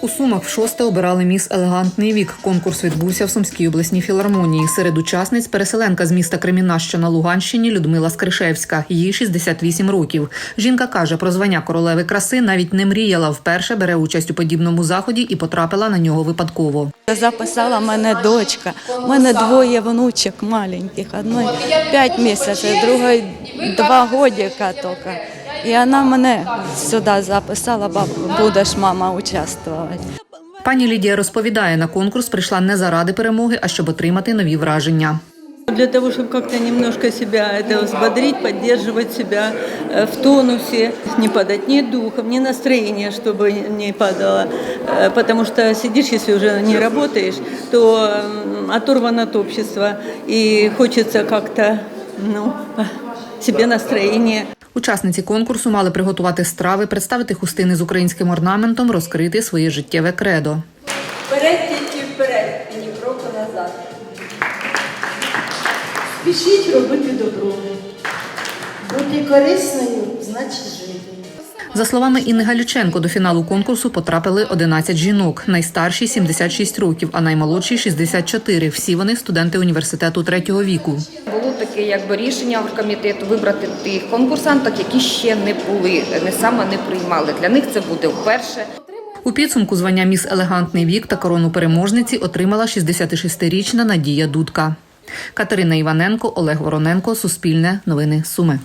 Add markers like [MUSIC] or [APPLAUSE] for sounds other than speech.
У Сумах шосте обирали міс Елегантний вік. Конкурс відбувся в Сумській обласній філармонії. Серед учасниць переселенка з міста Креміна, що на Луганщині, Людмила Скришевська. Їй 68 років. Жінка каже, про звання королеви краси навіть не мріяла. Вперше бере участь у подібному заході і потрапила на нього випадково. Записала мене дочка. У мене двоє внучок маленьких. Одної 5 місяців, другої 2 годика тільки. І вона мене сюди записала, бабу, будеш мама участвувати. Пані Лідія розповідає, на конкурс прийшла не заради перемоги, а щоб отримати нові враження. Для того, чтобы как-то немножко себя это взбодрить, поддерживать себя э, в тонусе, не падать ни духом, ни настроение, чтобы не падало. Э, Потому что сидишь, если уже не работаешь, то м, оторван от общества, и хочется как-то ну, [LAUGHS] себе настроение. Учасниці конкурсу мали приготувати страви, представити хустини з українським орнаментом, розкрити своє життєве кредо. Вперед тільки вперед і ні кроку назад. Спішіть робити добро. Бути корисною значить жити. За словами Інни Галюченко, до фіналу конкурсу потрапили 11 жінок. Найстарші 76 років, а наймолодші 64. Всі вони студенти університету третього віку. Було таке якби рішення оргкомітету вибрати тих конкурсанток, які ще не були, не саме не приймали. Для них це буде вперше. У підсумку звання міс елегантний вік та корону переможниці отримала 66-річна Надія Дудка. Катерина Іваненко, Олег Вороненко, Суспільне, Новини Суми.